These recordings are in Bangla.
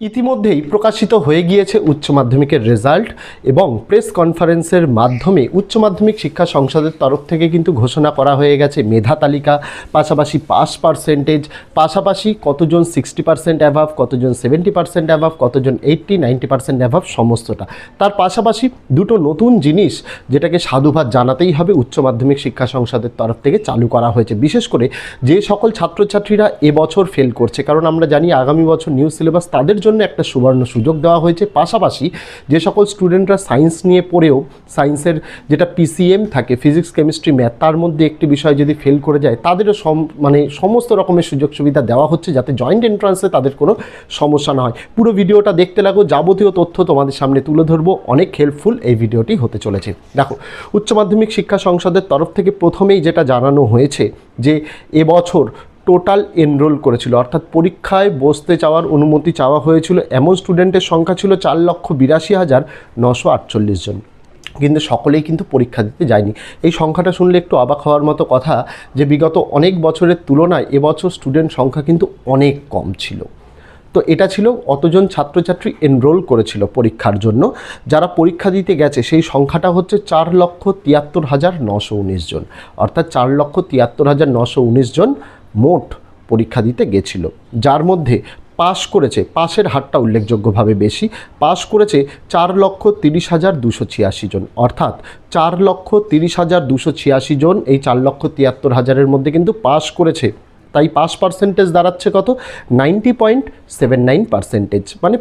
ইতিমধ্যেই প্রকাশিত হয়ে গিয়েছে উচ্চ মাধ্যমিকের রেজাল্ট এবং প্রেস কনফারেন্সের মাধ্যমে উচ্চ মাধ্যমিক শিক্ষা সংসদের তরফ থেকে কিন্তু ঘোষণা করা হয়ে গেছে মেধা তালিকা, পাশাপাশি পাস পার্সেন্টেজ পাশাপাশি কতজন সিক্সটি পার্সেন্ট অ্যাভাব কতজন সেভেন্টি পার্সেন্ট অ্যাভাব কতজন এইট্টি নাইনটি পার্সেন্ট অ্যাভাব সমস্তটা। তার পাশাপাশি দুটো নতুন জিনিস যেটাকে সাধুবাদ জানাতেই হবে উচ্চ মাধ্যমিক শিক্ষা সংসদের তরফ থেকে চালু করা হয়েছে। বিশেষ করে যে সকল ছাত্রছাত্রীরা এবছর ফেল করছে, কারণ আমরা জানি আগামী বছর নিউ সিলেবাস তাদের জন্য একটা সুবর্ণ সুযোগ দেওয়া হয়েছে। পাশাপাশি যে সকল স্টুডেন্টরা সায়েন্স নিয়ে পড়েও, সায়েন্সের যেটা পিসিএম থাকে ফিজিক্স কেমিস্ট্রি ম্যাথ তার মধ্যে একটি বিষয় যদি ফেল করে যায়, তাদেরও সম মানে সমস্ত রকমের সুযোগ সুবিধা দেওয়া হচ্ছে যাতে জয়েন্ট এন্ট্রান্সে তাদের কোনো সমস্যা না হয়। পুরো ভিডিওটা দেখতে লাগো, যাবতীয় তথ্য তোমাদের সামনে তুলে ধরবো। অনেক হেল্পফুল এই ভিডিওটি হতে চলেছে। দেখো, উচ্চ মাধ্যমিক শিক্ষা সংসদের তরফ থেকে প্রথমেই যেটা জানানো হয়েছে যে এবছর টোটাল এনরোল করেছিল। অর্থাৎ পরীক্ষায় বসতে চাওয়ার অনুমতি চাওয়া হয়েছিল। এমন স্টুডেন্টের সংখ্যা ছিল চার লক্ষ বিরাশি হাজার নশো আটচল্লিশ জন। কিন্তু সকলেই কিন্তু পরীক্ষা দিতে যায়নি। এই সংখ্যাটা শুনলে একটু অবাক হওয়ার মতো কথা যে বিগত অনেক বছরের তুলনায় এবছর স্টুডেন্ট সংখ্যা কিন্তু অনেক কম ছিল। তো এটা ছিল অতজন ছাত্রছাত্রী এনরোল করেছিল পরীক্ষার জন্য। যারা পরীক্ষা দিতে গেছে, সেই সংখ্যাটা হচ্ছে চার লক্ষ তিয়াত্তর হাজার নশো উনিশ জন। অর্থাৎ চার লক্ষ তিয়াত্তর হাজার নশো উনিশ জন মোট পরীক্ষা দিতে গেছিল। যার মধ্যে পাশ করেছে, পাশের হারটা উল্লেখযোগ্যভাবে বেশি, পাশ করেছে চার লক্ষ তিরিশ হাজার দুশো ছিয়াশি জন। অর্থাৎ চার লক্ষ তিরিশ হাজার দুশো ছিয়াশি জন এই চার লক্ষ তিয়াত্তর হাজারের মধ্যে কিন্তু পাশ করেছে। তাই পাস পার্সেন্টেজ দাঁড়াচ্ছে কত? Ninety point seven nine percentage মানে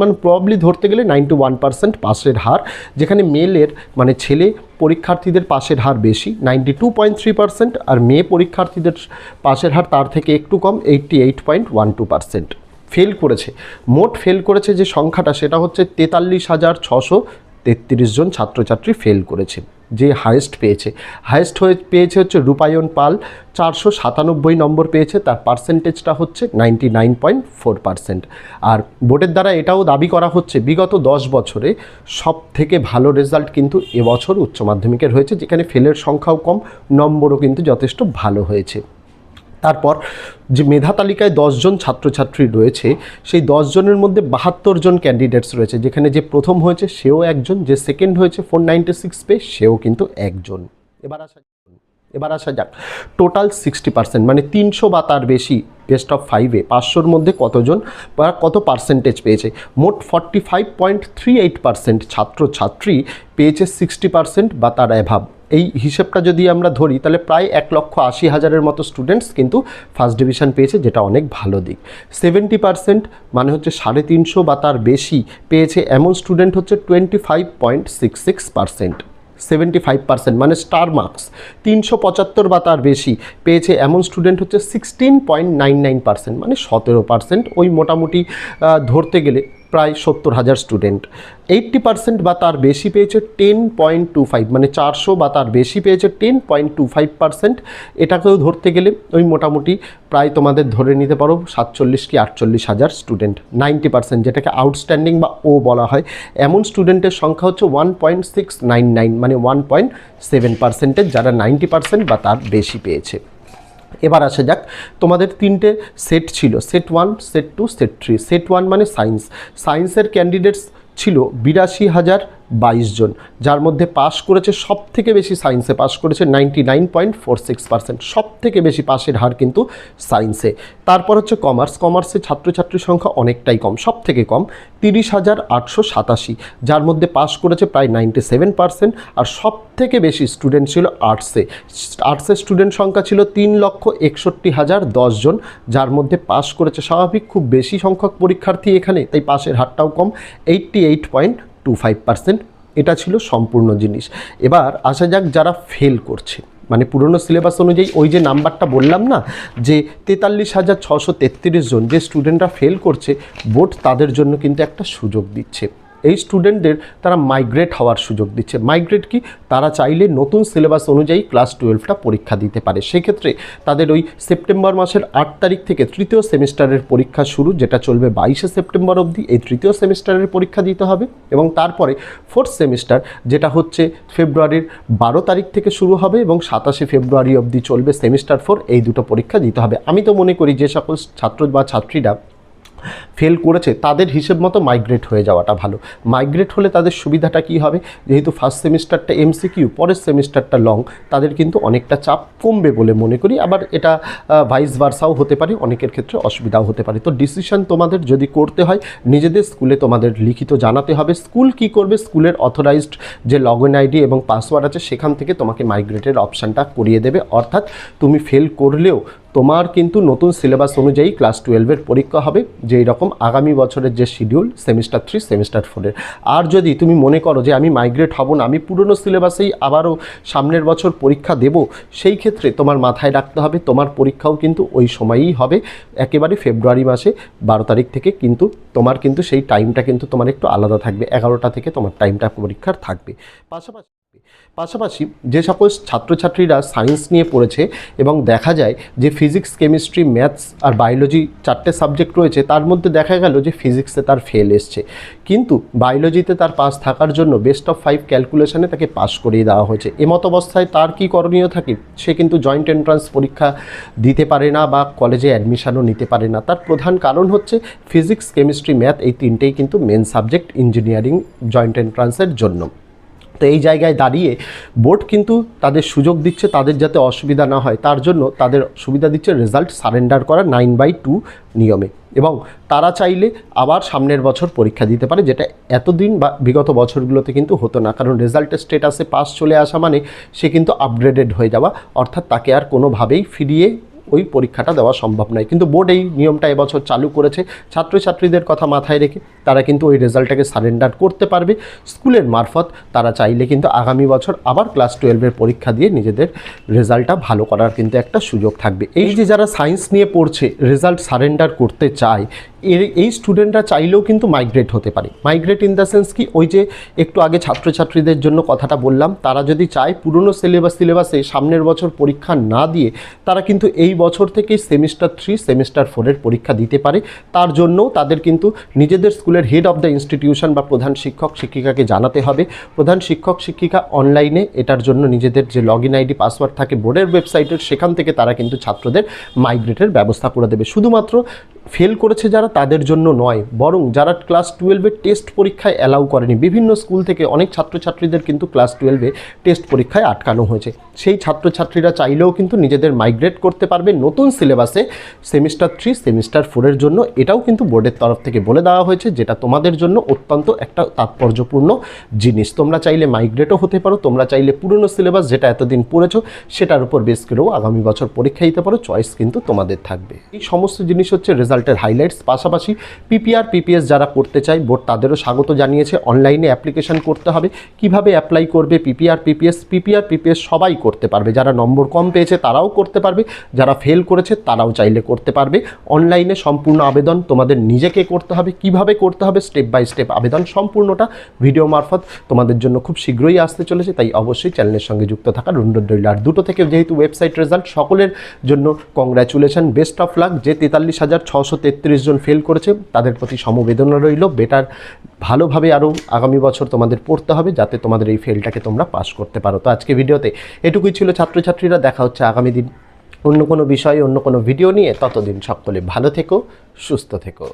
মানে প্রবলি ধরতে গেলে নাইনটি ওয়ান পার্সেন্ট পাসের হার, যেখানে মেলের মানে ছেলে পরীক্ষার্থীদের পাশের হার বেশি ninety two point three percent আর মেয়ে পরীক্ষার্থীদের পাশের হার তার থেকে একটু কম eighty eight point one two percent fail করেছে। মোট ফেল করেছে যে সংখ্যাটা, সেটা হচ্ছে তেতাল্লিশ হাজার ছশো তেত্রিশ জন ছাত্রছাত্রী ফেল করেছে, যে হায়েস্ট পেয়েছে। হায়েস্ট হয়ে পেয়েছে হচ্ছে রূপায়ণ পাল, চারশো সাতানব্বই নম্বর পেয়েছে, তার পার্সেন্টেজটা হচ্ছে ninety nine point four percent আর বোর্ডের দ্বারা এটাও দাবি করা হচ্ছে, বিগত দশ বছরে সব থেকে ভালো রেজাল্ট কিন্তু এবছর উচ্চ মাধ্যমিকের হয়েছে, যেখানে ফেলের সংখ্যাও কম, নম্বরও কিন্তু যথেষ্ট ভালো হয়েছে। তারপর যে মেধা তালিকায় দশজন ছাত্রছাত্রী রয়েছে, সেই দশজনের মধ্যে বাহাত্তর জন ক্যান্ডিডেটস রয়েছে, যেখানে যে প্রথম হয়েছে সেও একজন, যে সেকেন্ড হয়েছে ফোর নাইনটি সিক্স পে সেও কিন্তু একজন। এবার আসা এবার আসা যাক। টোটাল সিক্সটি পার্সেন্ট মানে তিনশো বা তার বেশি বেস্ট অফ ফাইভে পাঁচশোর মধ্যে কতজন বা কত পার্সেন্টেজ পেয়েছে? মোট forty five point three eight percent ছাত্রছাত্রী পেয়েছে সিক্সটি পার্সেন্ট বা তার অ্যাভাব এই হিসেবটা যদি আমরা ধরি, তাহলে প্রায় এক লক্ষ আশি হাজারের মতো স্টুডেন্টস কিন্তু ফার্স্ট ডিভিশন পেয়েছে, যেটা অনেক ভালো দিক। সেভেন্টি পার্সেন্ট মানে হচ্ছে সাড়ে তিনশো বা তার বেশি পেয়েছে এমন স্টুডেন্ট হচ্ছে twenty five point six six percent seventy five percent মানে স্টার মার্কস তিনশো পঁচাত্তর বা তার বেশি পেয়েছে এমন স্টুডেন্ট হচ্ছে sixteen point nine nine percent মানে সতেরো পার্সেন্ট ওই মোটামুটি ধরতে গেলে প্রায় সত্তর হাজার স্টুডেন্ট এইট্টি পার্সেন্ট বা তার বেশি পেয়েছে টেন পয়েন্ট টু ফাইভ মানে চারশো বা তার বেশি পেয়েছে ten point two five percent এটাকেও ধরতে গেলে ওই মোটামুটি প্রায় তোমাদের ধরে নিতে পারো সাতচল্লিশ কি আটচল্লিশ হাজার স্টুডেন্ট নাইনটি পার্সেন্ট যেটাকে আউটস্ট্যান্ডিং বা ও বলা হয়। এমন স্টুডেন্টের সংখ্যা হচ্ছে one point six nine nine মানে ওয়ান পয়েন্ট সেভেন পার্সেন্টেজ যারা নাইনটি পার্সেন্ট বা তার বেশি পেয়েছে। এবার আসা যাক, তোমাদের তিনটে সেট ছিল set one set two set three set one মানে সায়েন্স সায়েন্সের ক্যান্ডিডেটস ছিল বিরাশি হাজার বাইশ জন, যার মধ্যে পাস করেছে সব থেকে বেশি সায়েন্সে পাস করেছে ninety nine point four six percent সব থেকে বেশি পাসের হার কিন্তু সায়েন্সে তারপর হচ্ছে কমার্স কমার্সে ছাত্রছাত্রীর সংখ্যা অনেকটাই কম সব থেকে কম, তিরিশ হাজার আটশো সাতাশি, যার মধ্যে পাস করেছে প্রায় নাইনটি সেভেন পার্সেন্ট আর সব থেকে বেশি স্টুডেন্ট ছিল আর্টসে আর্টসের স্টুডেন্ট সংখ্যা ছিল তিন লক্ষ একষট্টি হাজার জন, যার মধ্যে পাস করেছে স্বাভাবিক খুব বেশি সংখ্যক পরীক্ষার্থী এখানে, তাই পাসের হারটাও কম eighty eight point two five percent এটা ছিল সম্পূর্ণ জিনিস। এবার আসা যাক যারা ফেল করছে। মানে পুরনো সিলেবাস অনুযায়ী ওই যে নাম্বারটা বললাম না, যে তেতাল্লিশ হাজার ছশো তেত্রিশ জন যে স্টুডেন্টরা ফেল করছে বোর্ড তাদের জন্য কিন্তু একটা সুযোগ দিচ্ছে। এই স্টুডেন্টদের তারা মাইগ্রেট হওয়ার সুযোগ দিচ্ছে। মাইগ্রেট কি? তারা চাইলে নতুন সিলেবাস অনুযায়ী ক্লাস টুয়েলভটা পরীক্ষা দিতে পারে। সেক্ষেত্রে তাদের ওই সেপ্টেম্বর মাসের আট তারিখ থেকে তৃতীয় সেমিস্টারের পরীক্ষা শুরু, যেটা চলবে বাইশে সেপ্টেম্বর অবধি। এই তৃতীয় সেমিস্টারের পরীক্ষা দিতে হবে এবং তারপরে ফোর্থ সেমিস্টার যেটা হচ্ছে ফেব্রুয়ারির বারো তারিখ থেকে শুরু হবে এবং সাতাশে ফেব্রুয়ারি অবধি চলবে সেমিস্টার ফোর এই দুটো পরীক্ষা দিতে হবে। আমি তো মনে করি যে সকল ছাত্র বা ছাত্রীরা ফেল করেছে, তাদের হিসেব মতো মাইগ্রেট হয়ে যাওয়াটা ভালো। মাইগ্রেট হলে তাদের সুবিধাটা কি হবে? যেহেতু ফার্স্ট সেমিস্টারটা এমসিকিউ পরের সেমিস্টারটা লং তাদের কিন্তু অনেকটা চাপ কমবে বলে মনে করি। আবার এটা ভাইস ভার্সাও হতে পারে, অনেকের ক্ষেত্রে অসুবিধাও হতে পারে। তো ডিসিশন তোমাদের যদি করতে হয়, নিজেদের স্কুলে তোমাদের লিখিত জানাতে হবে স্কুল কি করবে? স্কুলের অথরাইজড যে লগ ইন আইডি এবং পাসওয়ার্ড আছে, সেখান থেকে তোমাকে মাইগ্রেটের অপশানটা করিয়ে দেবে। অর্থাৎ তুমি ফেল করলেও তোমার কিন্তু নতুন সিলেবাস অনুযায়ী ক্লাস টুয়েলভের পরীক্ষা হবে, যেই রকম আগামী বছরের যে শিডিউল সেমিস্টার থ্রি সেমিস্টার ফোরের আর যদি তুমি মনে করো যে আমি মাইগ্রেট হব না, আমি পুরনো সিলেবাসেই আবারও সামনের বছর পরীক্ষা দেব, সেই ক্ষেত্রে তোমার মাথায় রাখতে হবে, তোমার পরীক্ষাও কিন্তু ওই সময়ই হবে, একেবারে ফেব্রুয়ারি মাসে বারো তারিখ থেকে কিন্তু তোমার কিন্তু সেই টাইমটা কিন্তু তোমার একটু আলাদা থাকবে, এগারোটা থেকে তোমার টাইমটা পরীক্ষার থাকবে। পাশাপাশি পাশাপাশি যে সকল ছাত্রছাত্রীরা সায়েন্স নিয়ে পড়েছে এবং দেখা যায় যে ফিজিক্স কেমিস্ট্রি ম্যাথস আর বায়োলজি চারটে সাবজেক্ট রয়েছে, তার মধ্যে দেখা গেল যে ফিজিক্সে তার ফেল এসছে। কিন্তু বায়োলজিতে তার পাস থাকার জন্য বেস্ট অফ ফাইভ ক্যালকুলেশনে তাকে পাস করিয়ে দেওয়া হয়েছে। এমত অবস্থায় তার কি করণীয় থাকে? সে কিন্তু জয়েন্ট এন্ট্রান্স পরীক্ষা দিতে পারে না বা কলেজে অ্যাডমিশনও নিতে পারে না। তার প্রধান কারণ হচ্ছে ফিজিক্স কেমিস্ট্রি ম্যাথ এই তিনটেই কিন্তু মেন সাবজেক্ট ইঞ্জিনিয়ারিং জয়েন্ট এন্ট্রান্সের জন্য। তো এই জায়গায় দাঁড়িয়ে বোর্ড কিন্তু তাদের সুযোগ দিচ্ছে তাদের যাতে অসুবিধা না হয়। তার জন্য তাদের সুবিধা দিচ্ছে রেজাল্ট সারেন্ডার করা নাইন বাই টু নিয়মে। এবং তারা চাইলে আবার সামনের বছর পরীক্ষা দিতে পারে, যেটা এতদিন বা বিগত বছরগুলোতে কিন্তু হতো না। কারণ রেজাল্টের স্টেটাসে পাস চলে আসা মানে সে কিন্তু আপগ্রেডেড হয়ে যাওয়া, অর্থাৎ তাকে আর কোনোভাবেই ফিরিয়ে ওই পরীক্ষাটা দেওয়া সম্ভব নয়। কিন্তু বোর্ড এই নিয়মটা এবছর চালু করেছে। ছাত্রছাত্রীদের কথা মাথায় রেখে তারা কিন্তু ওই রেজাল্টটাকে সারেন্ডার করতে পারবে। স্কুলের মারফত তারা চাইলে কিন্তু আগামী বছর আবার ক্লাস টুয়েলভের পরীক্ষা দিয়ে নিজেদের রেজাল্টটা ভালো করার কিন্তু একটা সুযোগ থাকবে। এই যে যারা সায়েন্স নিয়ে পড়ছে, রেজাল্ট সারেন্ডার করতে চায় এর, এই স্টুডেন্টরা চাইলেও কিন্তু মাইগ্রেট হতে পারে। মাইগ্রেট ইন দ্য সেন্স কি, ওই যে একটু আগে ছাত্রছাত্রীদের জন্য কথাটা বললাম, তারা যদি চায় পুরনো সিলেবাস সিলেবাসে সামনের বছর পরীক্ষা না দিয়ে, তারা কিন্তু এই বছর থেকেই সেমিস্টার থ্রি সেমিস্টার ফোরের পরীক্ষা দিতে পারে। তার জন্যও তাদের কিন্তু নিজেদের স্কুলের হেড অফ দ্য ইনস্টিটিউশন বা প্রধান শিক্ষক, শিক্ষিকাকে জানাতে হবে। প্রধান শিক্ষক, শিক্ষিকা অনলাইনে এটার জন্য নিজেদের যে লগ ইন আইডি পাসওয়ার্ড থাকে, বোর্ডের ওয়েবসাইটের সেখান থেকে তারা কিন্তু ছাত্রদের মাইগ্রেটের ব্যবস্থা করে দেবে। শুধুমাত্র ফেল করেছে যারা তাদের জন্য নয়, বরং যারা ক্লাস টুয়েলভের টেস্ট পরীক্ষায় অ্যালাউ করেনি, বিভিন্ন স্কুল থেকে অনেক ছাত্রছাত্রীদের কিন্তু ক্লাস টুয়েলভে টেস্ট পরীক্ষায় আটকানো হয়েছে। সেই ছাত্রছাত্রীরা চাইলেও কিন্তু নিজেদের মাইগ্রেট করতে পারবে নতুন সিলেবাসে সেমিস্টার থ্রি সেমিস্টার ফোরের জন্য। এটাও কিন্তু বোর্ডের তরফ থেকে বলে দেওয়া হয়েছে, যেটা তোমাদের জন্য অত্যন্ত একটা তাৎপর্যপূর্ণ জিনিস। তোমরা চাইলে মাইগ্রেটও হতে পারো, তোমরা চাইলে পুরনো সিলেবাস যেটা এতদিন পড়েছো, সেটার উপর বেস করেও আগামী বছর পরীক্ষা দিতে পারো চয়েস কিন্তু তোমাদের থাকবে। এই সমস্ত জিনিস হচ্ছে রেজাল্টের হাইলাইটস পাশাপাশি পিপিআর, পিপিএস যারা করতে চায়, বোর্ড তাদেরও স্বাগত জানিয়েছে। অনলাইনে অ্যাপ্লিকেশন করতে হবে। কীভাবে অ্যাপ্লাই করবে পিপিআর, পিপিএস? পিপিআর, পিপিএস সবাই করতে পারবে। যারা নম্বর কম পেয়েছে তারাও করতে পারবে। যারা ফেল করেছে তারাও চাইলে করতে পারবে। অনলাইনে সম্পূর্ণ আবেদন তোমাদের নিজেকে করতে হবে। কীভাবে করতে হবে? স্টেপ বাই স্টেপ আবেদন সম্পূর্ণটা ভিডিও মারফত তোমাদের জন্য খুব শীঘ্রই আসতে চলেছে। তাই অবশ্যই চ্যানেলের সঙ্গে যুক্ত থাকা রইল আর দুটো থেকে যেহেতু ওয়েবসাইট রেজাল্ট, সকলের জন্য কংগ্র্যাচুলেশন বেস্ট অফ লাক যে তেতাল্লিশ হাজার ছশো তেত্রিশ জন ফেল করেছে, তাদের প্রতি সমবেদনা রইল। বেটার ভালোভাবে আরও আগামী বছর তোমাদের পড়তে হবে, যাতে তোমাদের এই ফেলটাকে তোমরা পাস করতে পারো। তো আজকে ভিডিওতে এটুকুই ছিল ছাত্রছাত্রীরা। দেখা হচ্ছে আগামী দিন অন্য কোনো বিষয়ে, অন্য কোনো ভিডিও নিয়ে। ততদিন সকলে ভালো থেকো, সুস্থ থেকো।